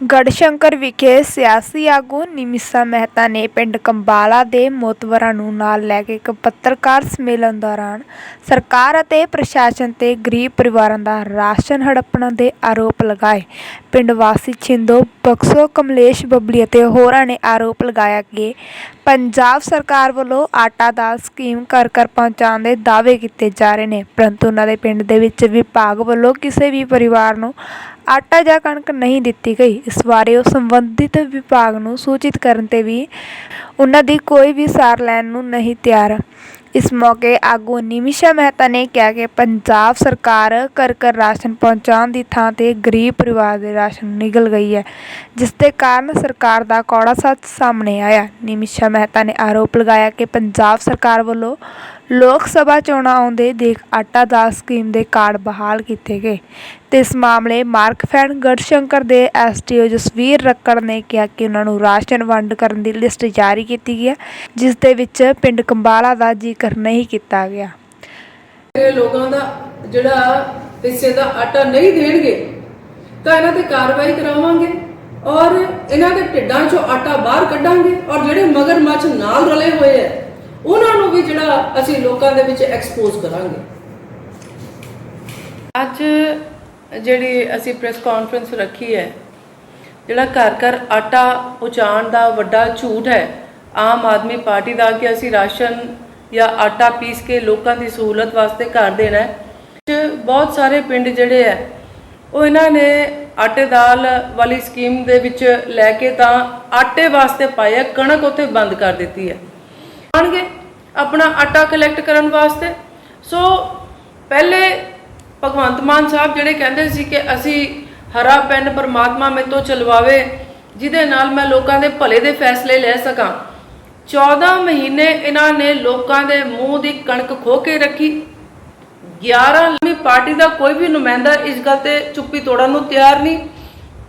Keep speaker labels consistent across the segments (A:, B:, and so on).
A: ਗੜਸ਼ੰਕਰ ਵਿਖੇ ਸਿਆਸੀ ਆਗੂ ਨਿਮਿਸ਼ਾ ਮਹਿਤਾ ਨੇ ਪਿੰਡ ਕੰਬਾਲਾ ਦੇ ਮੋਤਵਰਾਂ ਨੂੰ ਨਾਲ ਲੈ ਕੇ ਇੱਕ ਪੱਤਰਕਾਰ ਸੰਮੇਲਨ ਦੌਰਾਨ ਸਰਕਾਰ ਅਤੇ ਪ੍ਰਸ਼ਾਸਨ ਤੇ ਗਰੀਬ ਪਰਿਵਾਰਾਂ ਦਾ ਰਾਸ਼ਨ ਹੜੱਪਣ ਦੇ ਆਰੋਪ ਲਗਾਏ। ਪਿੰਡ ਵਾਸੀ ਛਿੰਦੋ, ਬਕਸੋ, ਕਮਲੇਸ਼ ਬੱਬਲੀ ਅਤੇ ਹੋਰਾਂ ਨੇ ਆਰੋਪ ਲਗਾਇਆ ਕਿ ਪੰਜਾਬ ਸਰਕਾਰ ਵੱਲੋਂ ਆਟਾ ਦਾਲ ਸਕੀਮ ਘਰ ਘਰ ਪਹੁੰਚਾਉਣ ਦੇ ਦਾਅਵੇ ਕੀਤੇ ਜਾ ਰਹੇ ਨੇ, ਪਰੰਤੂ ਉਹਨਾਂ ਦੇ ਪਿੰਡ ਦੇ ਵਿੱਚ ਵਿਭਾਗ ਵੱਲੋਂ ਕਿਸੇ ਵੀ ਪਰਿਵਾਰ ਨੂੰ ਆਟਾ ਜਾਂ ਕਣਕ ਨਹੀਂ ਦਿੱਤੀ ਗਈ। ਇਸ ਬਾਰੇ ਉਹ ਸੰਬੰਧਿਤ ਵਿਭਾਗ ਨੂੰ ਸੂਚਿਤ ਕਰਨ ਤੇ ਵੀ ਉਹਨਾਂ ਦੀ ਕੋਈ ਵੀ ਸਾਰ ਲੈਣ ਨੂੰ ਨਹੀਂ ਤਿਆਰ। ਇਸ ਮੌਕੇ ਆਗੂ ਨਿਮਿਸ਼ਾ ਮਹਿਤਾ ਨੇ ਕਿਹਾ ਕਿ ਪੰਜਾਬ ਸਰਕਾਰ ਘਰ ਘਰ ਰਾਸ਼ਨ ਪਹੁੰਚਾਉਣ ਦੀ ਥਾਂ ਤੇ ਗਰੀਬ ਪਰਿਵਾਰ ਦੇ ਰਾਸ਼ਨ ਨਿਗਲ ਗਈ ਹੈ, ਜਿਸ ਦੇ ਕਾਰਨ ਸਰਕਾਰ ਦਾ ਕੌੜਾ ਸੱਚ ਸਾਹਮਣੇ ਆਇਆ। ਨਿਮਿਸ਼ਾ ਮਹਿਤਾ ਨੇ ਆਰੋਪ ਲਗਾਇਆ ਕਿ ਪੰਜਾਬ ਸਰਕਾਰ ਵੱਲੋਂ ਲੋਕ ਸਭਾ ਚੋਣਾਂ ਆਉਂਦੇ ਦੇਖ ਆਟਾ ਦਾਲ ਸਕੀਮ ਦੇ ਕਾਰਡ ਬਹਾਲ ਕੀਤੇ ਗਏ। ਤੇ ਇਸ ਮਾਮਲੇ ਮਾਰਕਫੈਡ ਗੜਸ਼ੰਕਰ ਦੇ ਐਸਟੀਓ ਜਸਵੀਰ ਰੱਕੜ ਨੇ ਕਿਹਾ ਕਿ ਉਹਨਾਂ ਨੂੰ ਰਾਸ਼ਨ ਵੰਡ ਕਰਨ ਦੀ ਲਿਸਟ ਜਾਰੀ ਕੀਤੀ ਗਈ ਹੈ, ਜਿਸ ਦੇ ਵਿੱਚ ਪਿੰਡ ਕੰਬਾਲਾ ਦਾ ਜ਼ਿਕਰ ਨਹੀਂ ਕੀਤਾ ਗਿਆ।
B: ਇਹ ਲੋਕਾਂ ਦਾ ਜਿਹੜਾ ਹਿੱਸੇ ਦਾ ਆਟਾ ਨਹੀਂ ਦੇਣਗੇ, ਤਾਂ ਇਹਨਾਂ ਤੇ ਕਾਰਵਾਈ ਕਰਾਵਾਂਗੇ ਔਰ ਇਹਨਾਂ ਦੇ ਢਿੱਡਾਂ 'ਚੋਂ ਆਟਾ ਬਾਹਰ ਕੱਢਾਂਗੇ ਔਰ ਜਿਹੜੇ ਮਗਰਮੱਛ ਨਾਲ ਰਲੇ ਹੋਏ ਆ ਉਹਨਾਂ ਅਸੀਂ ਲੋਕਾਂ ਦੇ ਵਿੱਚ ਐਕਸਪੋਜ਼ ਕਰਾਂਗੇ। ਅੱਜ ਜਿਹੜੀ ਅਸੀਂ ਪ੍ਰੈਸ ਕਾਨਫਰੰਸ ਰੱਖੀ ਹੈ, ਜਿਹੜਾ ਘਰ ਘਰ ਆਟਾ ਪਹੁੰਚਾਉਣ ਦਾ ਵੱਡਾ ਝੂਠ ਹੈ, ਆਮ ਆਦਮੀ ਪਾਰਟੀ ਦਾ ਕਿ ਅਸੀਂ ਰਾਸ਼ਨ ਜਾਂ ਆਟਾ ਪੀਸ ਕੇ ਲੋਕਾਂ ਦੀ ਸਹੂਲਤ ਵਾਸਤੇ ਘਰ ਦੇਣਾ ਹੈ। ਬਹੁਤ ਸਾਰੇ ਪਿੰਡ ਜਿਹੜੇ ਹੈ, ਉਹ ਇਹਨਾਂ ਨੇ ਆਟੇ ਦਾਲ ਵਾਲੀ ਸਕੀਮ ਦੇ ਵਿੱਚ ਲੈ ਕੇ ਤਾਂ ਆਟੇ ਵਾਸਤੇ ਪਾਇਆ ਕਣਕ ਉੱਥੇ ਬੰਦ ਕਰ ਦਿੱਤੀ ਹੈ। ਆਣਗੇ ਆਪਣਾ ਆਟਾ ਕਲੈਕਟ ਕਰਨ ਵਾਸਤੇ। ਸੋ ਪਹਿਲੇ ਭਗਵੰਤ ਮਾਨ ਸਾਹਿਬ ਜਿਹੜੇ ਕਹਿੰਦੇ ਸੀ ਕਿ ਅਸੀਂ ਹਰਾ ਪੈਨ ਪਰਮਾਤਮਾ ਮੇਰੇ ਤੋਂ ਚਲਵਾਵੇ, ਜਿਹਦੇ ਨਾਲ ਮੈਂ ਲੋਕਾਂ ਦੇ ਭਲੇ ਦੇ ਫੈਸਲੇ ਲੈ ਸਕਾਂ। 14 ਮਹੀਨੇ ਇਹਨਾਂ ਨੇ ਲੋਕਾਂ ਦੇ ਮੂੰਹ ਦੀ ਕਣਕ ਖੋ ਕੇ ਰੱਖੀ। 11 ਲੰਮੀ ਪਾਰਟੀ ਦਾ ਕੋਈ ਵੀ ਨੁਮਾਇੰਦਾ ਇਸ ਗੱਲ ਤੇ ਚੁੱਪੀ ਤੋੜਨ ਨੂੰ ਤਿਆਰ ਨਹੀਂ।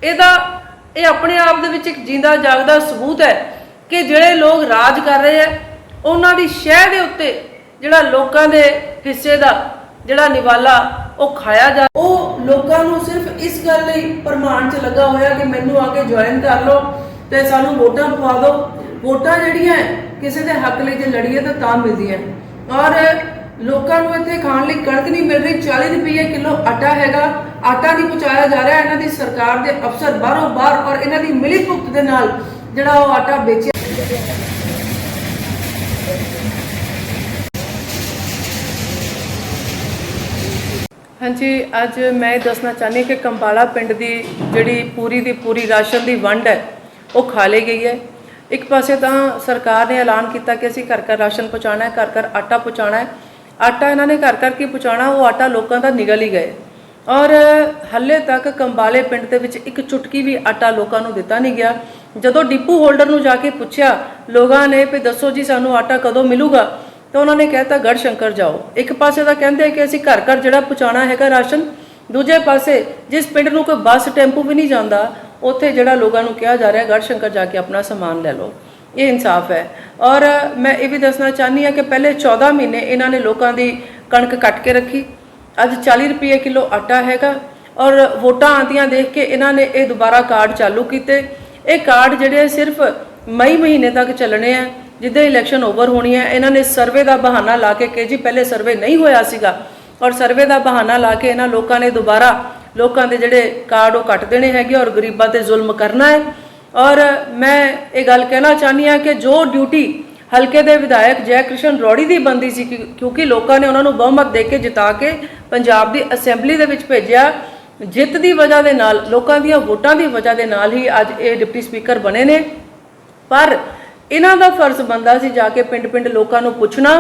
B: ਇਹਦਾ, ਇਹ ਆਪਣੇ ਆਪ ਦੇ ਵਿੱਚ ਇੱਕ ਜਿੰਦਾ ਜਾਗਦਾ ਸਬੂਤ ਹੈ ਕਿ ਜਿਹੜੇ ਲੋਕ ਰਾਜ ਕਰ ਰਹੇ ਹੈ ਉਹਨਾਂ ਦੀ ਸ਼ਹਿ ਦੇ ਉੱਤੇ ਜਿਹੜਾ ਲੋਕਾਂ ਦੇ ਹਿੱਸੇ ਦਾ ਜਿਹੜਾ ਨਿਵਾਲਾ ਉਹ ਖਾਇਆ ਜਾ ਉਹ ਲੋਕਾਂ ਨੂੰ ਸਿਰਫ ਇਸ ਗੱਲ ਲਈ ਪ੍ਰਮਾਣ 'ਚ ਲੱਗਾ ਹੋਇਆ ਕਿ ਮੈਨੂੰ ਆ ਕੇ ਜੁਆਇਨ ਕਰ ਲਓ ਤੇ ਸਾਨੂੰ ਵੋਟਾਂ ਪਵਾ ਦਿਓ। ਵੋਟਾਂ ਜਿਹੜੀਆਂ ਕਿਸੇ ਦੇ ਹੱਕ ਲਈ ਜੇ ਲੜੀਏ ਤਾਂ ਤਾਂ ਮਿਲਦੀਆਂ ਔਰ ਲੋਕਾਂ ਨੂੰ ਇੱਥੇ ਖਾਣ ਲਈ ਕਣਕ ਨਹੀਂ ਮਿਲ ਰਹੀ 40 ਰੁਪਏ ਕਿਲੋ ਆਟਾ ਹੈਗਾ। ਆਟਾ ਨਹੀਂ ਪਹੁੰਚਾਇਆ ਜਾ ਰਿਹਾ, ਇਹਨਾਂ ਦੀ ਸਰਕਾਰ ਦੇ ਅਫਸਰ ਬਾਹਰੋਂ ਬਾਹਰ ਔਰ ਇਹਨਾਂ ਦੀ ਮਿਲੀ ਭੁਗਤ ਦੇ ਨਾਲ ਜਿਹੜਾ ਉਹ ਆਟਾ ਵੇਚਿਆ। ਹਾਂਜੀ, ਅੱਜ ਮੈਂ ਇਹ ਦੱਸਣਾ ਚਾਹੁੰਦੀ ਕਿ ਕੰਬਾਲਾ ਪਿੰਡ ਦੀ ਜਿਹੜੀ ਪੂਰੀ ਦੀ ਪੂਰੀ ਰਾਸ਼ਨ ਦੀ ਵੰਡ ਹੈ, ਉਹ ਖਾ ਲਈ ਗਈ ਹੈ। ਇੱਕ ਪਾਸੇ ਤਾਂ ਸਰਕਾਰ ਨੇ ਐਲਾਨ ਕੀਤਾ ਕਿ ਅਸੀਂ ਘਰ ਘਰ ਰਾਸ਼ਨ ਪਹੁੰਚਾਉਣਾ ਹੈ, ਘਰ ਘਰ ਆਟਾ ਪਹੁੰਚਾਉਣਾ ਹੈ। ਆਟਾ ਇਹਨਾਂ ਨੇ ਘਰ ਘਰ ਕੀ ਪਹੁੰਚਾਉਣਾ? ਉਹ ਆਟਾ ਲੋਕਾਂ ਦਾ ਨਿਗਲ ਹੀ ਗਏ। ਔਰ ਹੱਲੇ ਤੱਕ ਕੰਬਾਲੇ ਪਿੰਡ ਦੇ ਵਿੱਚ ਇੱਕ ਚੁਟਕੀ ਵੀ ਆਟਾ ਲੋਕਾਂ ਨੂੰ ਦਿੱਤਾ ਨਹੀਂ ਗਿਆ। ਜਦੋਂ ਡਿਪੂ ਹੋਲਡਰ ਨੂੰ ਜਾ ਕੇ ਪੁੱਛਿਆ, ਲੋਕਾਂ ਨੇ ਵੀ ਦੱਸੋ ਜੀ ਸਾਨੂੰ ਆਟਾ ਕਦੋਂ ਮਿਲੂਗਾ? ਤਾਂ ਉਹਨਾਂ ਨੇ ਕਹਿਤਾ ਗੜ ਸ਼ੰਕਰ ਜਾਓ। ਇੱਕ ਪਾਸੇ ਤਾਂ ਕਹਿੰਦੇ ਕਿ ਅਸੀਂ ਘਰ ਘਰ ਜਿਹੜਾ ਪਹੁੰਚਾਉਣਾ ਹੈਗਾ ਰਾਸ਼ਨ, ਦੂਜੇ ਪਾਸੇ ਜਿਸ ਪਿੰਡ ਨੂੰ ਕੋਈ ਬੱਸ, ਟੈਂਪੂ ਵੀ ਨਹੀਂ ਜਾਂਦਾ, ਉੱਥੇ ਜਿਹੜਾ ਲੋਕਾਂ ਨੂੰ ਕਿਹਾ ਜਾ ਰਿਹਾ ਗੜ ਸ਼ੰਕਰ ਜਾ ਕੇ ਆਪਣਾ ਸਮਾਨ ਲੈ ਲਓ। ਇਹ ਇਨਸਾਫ ਹੈ। ਔਰ ਮੈਂ ਇਹ ਵੀ ਦੱਸਣਾ ਚਾਹਨੀ ਆ ਕਿ ਪਹਿਲੇ 14 ਮਹੀਨੇ ਇਹਨਾਂ ਨੇ ਲੋਕਾਂ ਦੀ ਕਣਕ ਕੱਟ ਕੇ ਰੱਖੀ। ਅੱਜ 40 ਰੁਪਏ ਕਿਲੋ ਆਟਾ ਹੈਗਾ ਔਰ ਵੋਟਾਂ ਆਉਂਦੀਆਂ ਦੇਖ ਕੇ ਇਹਨਾਂ ਨੇ ਇਹ ਦੁਬਾਰਾ ਕਾਰਡ ਚਾਲੂ ਕੀਤੇ। ਇਹ ਕਾਰਡ ਜਿਹੜੇ ਸਿਰਫ ਮਈ ਮਹੀਨੇ ਤੱਕ ਚੱਲਣੇ ਆ। ਜਿੱਦਾਂ ਇਲੈਕਸ਼ਨ ਓਵਰ ਹੋਣੀ ਹੈ, ਇਹਨਾਂ ਨੇ ਸਰਵੇ ਦਾ ਬਹਾਨਾ ਲਾ ਕੇ ਕਿ ਜੀ, ਪਹਿਲੇ ਸਰਵੇ ਨਹੀਂ ਹੋਇਆ ਸੀਗਾ। ਔਰ ਸਰਵੇ ਦਾ ਬਹਾਨਾ ਲਾ ਕੇ ਇਹਨਾਂ ਲੋਕਾਂ ਨੇ ਦੁਬਾਰਾ ਲੋਕਾਂ ਦੇ ਜਿਹੜੇ ਕਾਰਡ ਉਹ ਕੱਟ ਦੇਣੇ ਹੈਗੇ ਔਰ ਗਰੀਬਾਂ ਤੇ ਜ਼ੁਲਮ ਕਰਨਾ ਹੈ। ਔਰ ਮੈਂ ਇਹ ਗੱਲ ਕਹਿਣਾ ਚਾਹਨੀ ਆ ਕਿ ਜੋ ਡਿਊਟੀ ਹਲਕੇ ਦੇ ਵਿਧਾਇਕ ਜੈ ਕ੍ਰਿਸ਼ਨ ਰੋੜੀ ਦੀ ਬੰਦੀ ਸੀ ਕਿ- ਕਿਉਂਕਿ ਲੋਕਾਂ ਨੇ ਉਹਨਾਂ ਨੂੰ ਬਹੁਮਤ ਦੇ ਕੇ ਜਿਤਾ ਕੇ ਪੰਜਾਬ ਦੀ ਅਸੈਂਬਲੀ ਦੇ ਵਿੱਚ ਭੇਜਿਆ। ਜਿੱਤ ਦੀ ਵਜ੍ਹਾ ਦੇ ਨਾਲ, ਲੋਕਾਂ ਦੀਆਂ ਵੋਟਾਂ ਦੀ ਵਜ੍ਹਾ ਦੇ ਨਾਲ ਹੀ ਅੱਜ ਇਹ ਡਿਪਟੀ ਸਪੀਕਰ ਬਣੇ ਨੇ। ਪਰ ਇਹਨਾਂ ਦਾ ਫਰਜ਼ ਬੰਦਾ ਸੀ ਜਾ ਕੇ ਪਿੰਡ-ਪਿੰਡ ਲੋਕਾਂ ਨੂੰ ਪੁੱਛਣਾ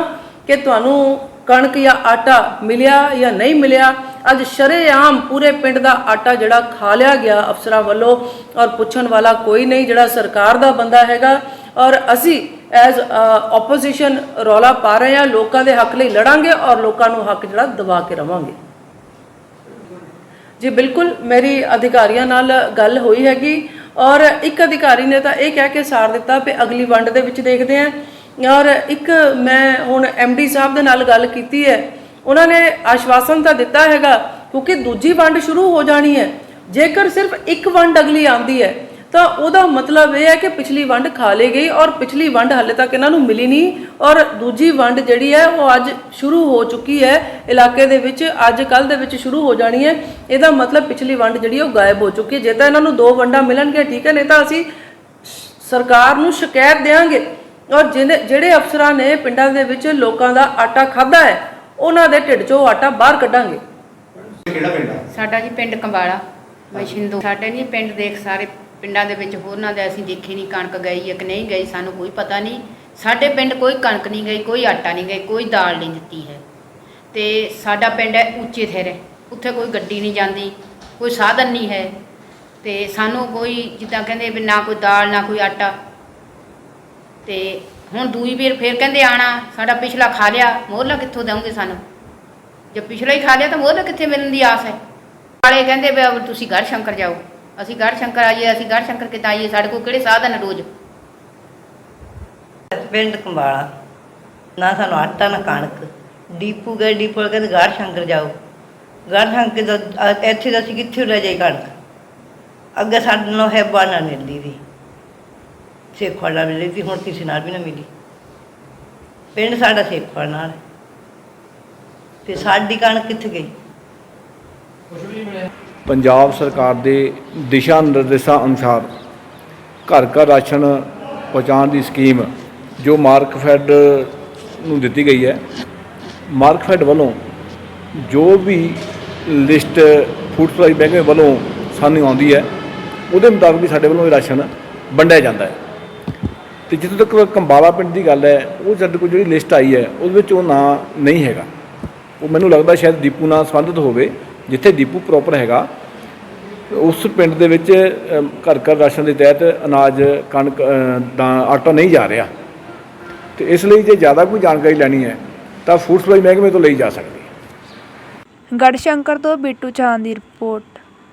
B: ਕਿ ਤੁਹਾਨੂੰ ਕਣਕ ਜਾਂ ਆਟਾ ਮਿਲਿਆ ਜਾਂ ਨਹੀਂ ਮਿਲਿਆ। ਅੱਜ ਸ਼ਰੇਆਮ ਪੂਰੇ ਪਿੰਡ ਦਾ ਆਟਾ ਜਿਹੜਾ ਖਾ ਲਿਆ ਗਿਆ ਅਫਸਰਾਂ ਵੱਲੋਂ ਔਰ ਪੁੱਛਣ ਵਾਲਾ ਕੋਈ ਨਹੀਂ, ਜਿਹੜਾ ਸਰਕਾਰ ਦਾ ਬੰਦਾ ਹੈਗਾ। ਔਰ ਅਸੀਂ ਐਜ਼ ਆਪੋਜੀਸ਼ਨ ਰੌਲਾ ਪਾ ਰਹੇ ਹਾਂ, ਲੋਕਾਂ ਦੇ ਹੱਕ ਲਈ ਲੜਾਂਗੇ ਔਰ ਲੋਕਾਂ ਨੂੰ ਹੱਕ ਜਿਹੜਾ ਦਬਾ ਕੇ ਰਵਾਂਗੇ। ਜੀ ਬਿਲਕੁਲ, ਮੇਰੀ ਅਧਿਕਾਰੀਆਂ ਨਾਲ ਗੱਲ ਹੋਈ ਹੈਗੀ। ਔਰ ਇੱਕ ਅਧਿਕਾਰੀ ਨੇ ਤਾਂ ਇਹ ਕਹਿ ਕੇ ਸਾਰ ਦਿੱਤਾ ਵੀ ਅਗਲੀ ਵੰਡ ਦੇ ਵਿੱਚ ਦੇਖਦੇ ਆਂ ਔਰ ਇੱਕ ਮੈਂ ਹੁਣ ਡੀ ਸਾਹਿਬ ਦੇ ਨਾਲ ਗੱਲ ਕੀਤੀ ਹੈ। ਉਹਨਾਂ ਨੇ ਆਸ਼ਵਾਸਨ ਤਾਂ ਦਿੱਤਾ ਹੈਗਾ ਕਿਉਂਕਿ ਦੂਜੀ ਵੰਡ ਸ਼ੁਰੂ ਹੋ ਜਾਣੀ ਹੈ। ਜੇਕਰ ਸਿਰਫ ਇੱਕ ਵੰਡ ਅਗਲੀ ਆਂਦੀ ਹੈ ਤਾਂ ਉਹਦਾ ਮਤਲਬ ਇਹ ਹੈ ਕਿ ਪਿਛਲੀ ਵੰਡ ਖਾ ਲਈ ਗਈ ਔਰ ਪਿਛਲੀ ਵੰਡ ਹਾਲੇ ਤੱਕ ਇਹਨਾਂ ਨੂੰ ਮਿਲੀ ਨਹੀਂ ਔਰ ਦੂਜੀ ਵੰਡ ਜਿਹੜੀ ਹੈ ਉਹ ਅੱਜ ਸ਼ੁਰੂ ਹੋ ਚੁੱਕੀ ਹੈ ਇਲਾਕੇ ਦੇ ਵਿੱਚ ਅੱਜ ਕੱਲ ਦੇ ਵਿੱਚ ਸ਼ੁਰੂ ਹੋ ਜਾਣੀ ਹੈ। ਇਹਦਾ ਮਤਲਬ ਪਿਛਲੀ ਵੰਡ ਜਿਹੜੀ ਉਹ ਗਾਇਬ ਹੋ ਚੁੱਕੀ ਹੈ। ਜੇ ਤਾਂ ਇਹਨਾਂ ਨੂੰ ਦੋ ਵੰਡਾਂ ਮਿਲਣਗੀਆਂ ਠੀਕ ਹੈ ਨਹੀਂ ਤਾਂ ਅਸੀਂ ਸਰਕਾਰ ਨੂੰ ਸ਼ਿਕਾਇਤ ਦੇਵਾਂਗੇ ਔਰ ਜਿਹਨੇ ਜਿਹੜੇ ਅਫਸਰਾਂ ਨੇ ਪਿੰਡਾਂ ਦੇ ਵਿੱਚ ਲੋਕਾਂ ਦਾ ਆਟਾ ਖਾਦਾ ਹੈ ਉਹਨਾਂ ਦੇ ਢਿੱਡ 'ਚੋਂ ਆਟਾ ਬਾਹਰ ਕੱਢਾਂਗੇ।
C: ਕਿਹੜਾ ਪਿੰਡ ਆ
D: ਸਾਡਾ ਜੀ ਪਿੰਡ ਕੰਬਾਲਾ ਮਸ਼ਿੰਦੋ ਸਾਡੇ ਨਹੀਂ ਪਿੰਡ ਦੇਖ ਸਾਰੇ ਪਿੰਡਾਂ ਦੇ ਵਿੱਚ ਹੋਰਨਾਂ ਦੇ ਅਸੀਂ ਦੇਖੇ ਨਹੀਂ, ਕਣਕ ਗਈ ਹੈ ਕਿ ਨਹੀਂ ਗਈ, ਸਾਨੂੰ ਕੋਈ ਪਤਾ ਨਹੀਂ। ਸਾਡੇ ਪਿੰਡ ਕੋਈ ਕਣਕ ਨਹੀਂ ਗਈ, ਕੋਈ ਆਟਾ ਨਹੀਂ ਗਈ, ਕੋਈ ਦਾਲ ਨਹੀਂ ਦਿੱਤੀ ਹੈ। ਤੇ ਸਾਡਾ ਪਿੰਡ ਹੈ ਉੱਚੇ ਥੇਰੇ ਉੱਥੇ ਕੋਈ ਗੱਡੀ ਨਹੀਂ ਜਾਂਦੀ, ਕੋਈ ਸਾਧਨ ਨਹੀਂ ਹੈ। ਤੇ ਸਾਨੂੰ ਕੋਈ ਜਿੱਦਾਂ ਕਹਿੰਦੇ ਵੀ ਨਾ ਕੋਈ ਦਾਲ, ਨਾ ਕੋਈ ਆਟਾ। ਤੇ ਹੁਣ ਦੂਈ ਵੀਰ ਫੇਰ ਕਹਿੰਦੇ ਆਣਾ, ਸਾਡਾ ਪਿਛਲਾ ਖਾ ਲਿਆ ਮੋਹਰਲਾ ਕਿੱਥੋਂ ਦੇਵੋਗੇ ਸਾਨੂੰ? ਜੇ ਪਿਛਲਾ ਹੀ ਖਾ ਲਿਆ ਤਾਂ ਮੋਹਰਲਾ ਕਿੱਥੇ ਮਿਲਣ ਦੀ ਆਸ ਹੈ? ਵਾਲੇ ਕਹਿੰਦੇ ਵੀ ਤੁਸੀਂ ਘਰ ਸ਼ੰਕਰ ਜਾਓ। ਅਸੀਂ ਗੜ ਸ਼ੰਕਰ ਆਈਏ ਅਸੀਂ ਗੜ ਸ਼ੰਕਰ ਕਿੱਦਾਂ ਆਈਏ? ਸਾਡੇ ਕੋਲ ਕਿਹੜੇ ਸਾਧਨ ਹੈ ਰੋਜ਼?
E: ਪਿੰਡ ਕੰਬਾਲਾ ਨਾ ਸਾਨੂੰ ਆਟਾ ਨਾ ਕਣਕ। ਡੀਪੂ ਗਏ ਡੀਪੂ ਵਾਲੇ ਕਹਿੰਦੇ ਗਾੜ ਸ਼ੰਕਰ ਜਾਓ। ਗਾੜ ਸ਼ੰਕਰ ਦਾ ਅ- ਇੱਥੇ ਤਾਂ ਅਸੀਂ ਕਿੱਥੇ ਲੈ ਜਾਈ ਕਣਕ? ਅੱਗੇ ਸਾਡੇ ਨੂੰ ਹੈਬਾ ਨਾ ਮਿਲਦੀ ਸੀ ਸੇਖਵਾਲ ਨਾਲ ਮਿਲਦੀ ਸੀ ਹੁਣ ਕਿਸੇ ਨਾਲ ਵੀ ਨਾ ਮਿਲੀ। ਪਿੰਡ ਸਾਡਾ ਸੇਖਵਾਲ ਨਾਲ ਹੈ। ਤੇ ਸਾਡੀ ਕਣਕ ਕਿੱਥੇ ਗਈ?
F: ਪੰਜਾਬ ਸਰਕਾਰ ਦੇ ਦਿਸ਼ਾ ਨਿਰਦੇਸ਼ਾਂ ਅਨੁਸਾਰ ਘਰ ਘਰ ਰਾਸ਼ਨ ਪਹੁੰਚਾਉਣ ਦੀ ਸਕੀਮ ਜੋ ਮਾਰਕਫੈਡ ਨੂੰ ਦਿੱਤੀ ਗਈ ਹੈ ਮਾਰਕਫੈਡ ਵੱਲੋਂ ਜੋ ਵੀ ਲਿਸਟ ਫੂਡ ਸਪਲਾਈ ਬੈਂਕ ਵੱਲੋਂ ਸਾਨੂੰ ਆਉਂਦੀ ਹੈ, ਉਹਦੇ ਮੁਤਾਬਕ ਵੀ ਸਾਡੇ ਵੱਲੋਂ ਇਹ ਰਾਸ਼ਨ ਵੰਡਿਆ ਜਾਂਦਾ ਹੈ। ਤੇ ਜਿੱਥੋਂ ਤੱਕ ਕੰਬਾਲਾ ਪਿੰਡ ਦੀ ਗੱਲ ਹੈ, ਉਹ ਸਾਡੇ ਕੋਲ ਜਿਹੜੀ ਲਿਸਟ ਆਈ ਹੈ, ਉਹਦੇ ਵਿੱਚ ਉਹ ਨਾਂ ਨਹੀਂ ਹੈਗਾ। ਉਹ ਮੈਨੂੰ ਲੱਗਦਾ ਸ਼ਾਇਦ ਦੀਪੂ ਨਾਲ ਸੰਬੰਧਿਤ ਹੋਵੇ, ਜਿੱਥੇ ਦੀਪੂ ਪ੍ਰੋਪਰ ਹੈਗਾ ਉਸ ਪਿੰਡ ਦੇ ਵਿੱਚ ਘਰ ਘਰ ਰਾਸ਼ਨ ਦੇ ਤਹਿਤ ਅਨਾਜ, ਕਣਕ ਦਾ ਆਟਾ ਨਹੀਂ ਜਾ ਰਿਹਾ। ਤੇ ਇਸ ਲਈ ਜੇ ਜ਼ਿਆਦਾ ਕੋਈ ਜਾਣਕਾਰੀ ਲੈਣੀ ਹੈ, ਤਾਂ ਫੂਡ ਸਪਲਾਈ ਮਹਿਕਮੇ ਤੋਂ ਲਈ ਜਾ ਸਕਦੀ ਹੈ।
A: ਗੜਸ਼ੰਕਰ ਤੋਂ ਬਿੱਟੂ ਚਾਂਦ ਦੀ ਰਿਪੋਰਟ।